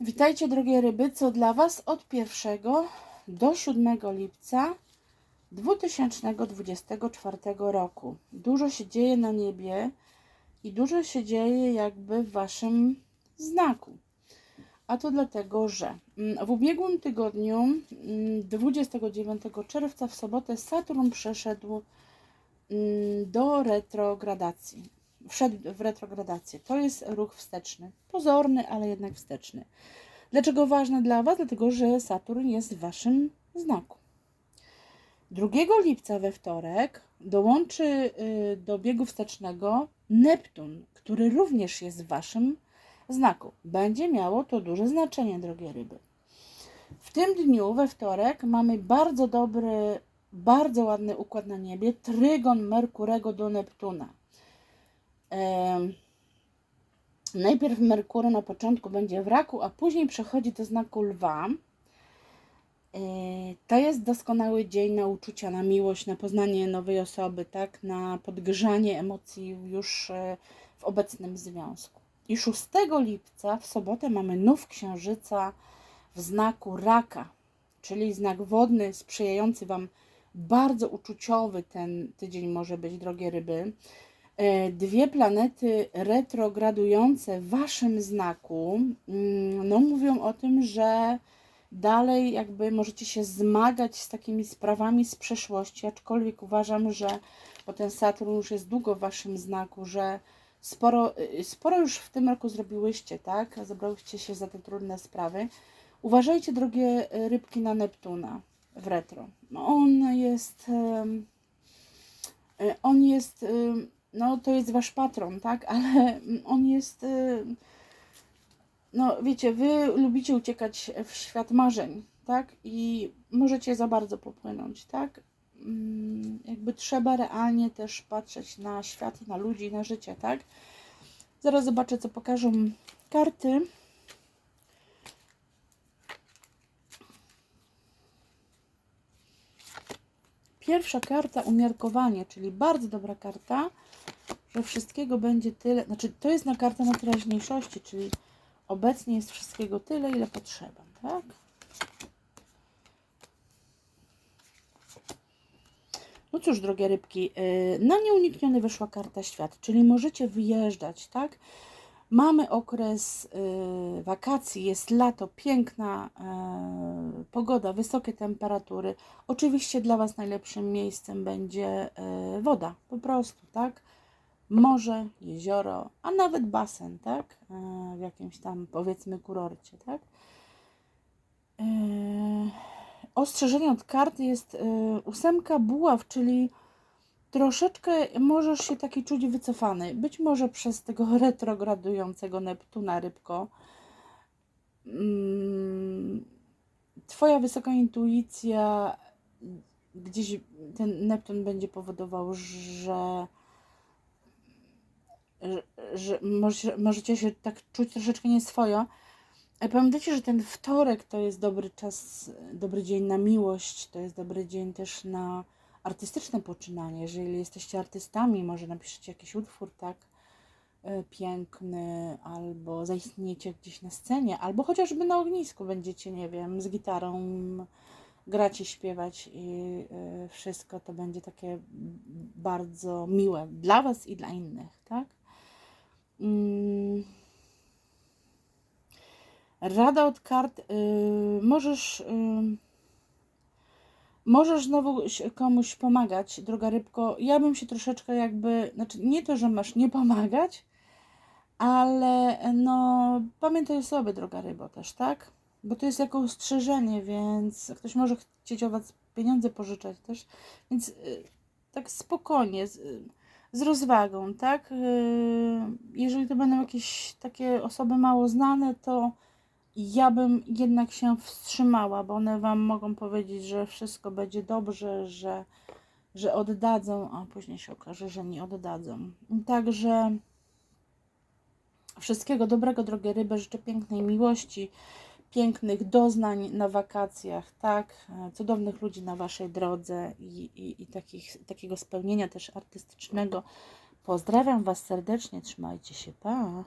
Witajcie drogie ryby, co dla Was od 1 do 7 lipca 2024 roku. Dużo się dzieje na niebie i dużo się dzieje jakby w Waszym znaku. A to dlatego, że mm, w ubiegłym tygodniu, mm, 29 czerwca w sobotę, Saturn przeszedł mm, do retrogradacji. Wszedł w retrogradację. To jest ruch wsteczny. Pozorny, ale jednak wsteczny. Dlaczego ważne dla Was? Dlatego, że Saturn jest w Waszym znaku. 2 lipca we wtorek dołączy y, do biegu wstecznego Neptun, który również jest w Waszym znaku. Będzie miało to duże znaczenie, drogie ryby. W tym dniu, we wtorek, mamy bardzo dobry, bardzo ładny układ na niebie, trygon Merkurego do Neptuna. Najpierw Merkury na początku będzie w raku, a później przechodzi do znaku lwa. Yy, To jest doskonały dzień na uczucia, na miłość, na poznanie nowej osoby, tak? na podgrzanie emocji już yy, w obecnym związku. I 6 lipca w sobotę mamy nów księżyca w znaku raka, czyli znak wodny sprzyjający Wam, bardzo uczuciowy ten tydzień może być, drogie ryby e, dwie planety retrogradujące w waszym znaku, mm, no mówią o tym, że dalej jakby możecie się zmagać z takimi sprawami z przeszłości, aczkolwiek uważam, że bo ten Saturn już jest długo w waszym znaku, że sporo, y, sporo już w tym roku zrobiłyście, tak? Zabrałyście się za te trudne sprawy. Uważajcie, drogie rybki, na Neptuna w retro. No, On jest... y, On jest no to jest wasz patron, tak? Ale on jest. y, No wiecie, wy lubicie uciekać w świat marzeń, tak? I możecie za bardzo popłynąć, tak? Mm, Jakby trzeba realnie też patrzeć na świat i na ludzi, na życie, tak? Zaraz zobaczę, co pokażą karty. Pierwsza karta umiarkowanie, czyli bardzo dobra karta, wszystkiego będzie tyle. Znaczy, to jest na karta na teraźniejszości, czyli obecnie jest wszystkiego tyle, ile potrzeba, tak? No cóż, drogie rybki, yy, na nieunikniony wyszła karta świat, czyli możecie wyjeżdżać, tak? Mamy okres yy, wakacji, jest lato, piękna yy, pogoda, wysokie temperatury. Oczywiście dla Was najlepszym miejscem będzie woda, po prostu, tak? Morze, jezioro, a nawet basen, tak? Yy, w jakimś tam powiedzmy kurorcie, tak? Yy, ostrzeżenie od karty jest yy, ósemka buław, czyli troszeczkę możesz się taki czuć wycofany. Być może przez tego retrogradującego Neptuna rybko. Mm, Twoja wysoka intuicja, gdzieś ten Neptun będzie powodował, że, że, że może, możecie się tak czuć troszeczkę nieswojo. Ale pamiętajcie, że ten wtorek to jest dobry czas, dobry dzień na miłość, to jest dobry dzień też na artystyczne poczynanie. Jeżeli jesteście artystami, może napiszecie jakiś utwór, tak, e, piękny, albo zaistniejecie gdzieś na scenie, albo chociażby na ognisku będziecie, nie wiem, z gitarą grać i śpiewać i e, wszystko to będzie takie bardzo miłe dla Was i dla innych, tak? Mm. Rada od kart. y, możesz. y, Możesz znowu komuś pomagać, droga rybko. Ja bym się troszeczkę jakby, znaczy nie to, że masz nie pomagać, ale no pamiętaj o sobie, droga rybo też, tak? Bo to jest jako ostrzeżenie, więc ktoś może chcieć od was pieniądze pożyczać też, więc y, tak spokojnie, z, rozwagą, tak? Y, Jeżeli to będą jakieś takie osoby mało znane, to ja bym jednak się wstrzymała, bo one Wam mogą powiedzieć, że wszystko będzie dobrze, że, że oddadzą, a później się okaże, że nie oddadzą. Także wszystkiego dobrego, drogie ryby. Życzę pięknej miłości, pięknych doznań na wakacjach, tak? E, Cudownych ludzi na Waszej drodze i, i, i takich, takiego spełnienia też artystycznego. Pozdrawiam Was serdecznie, trzymajcie się, pa!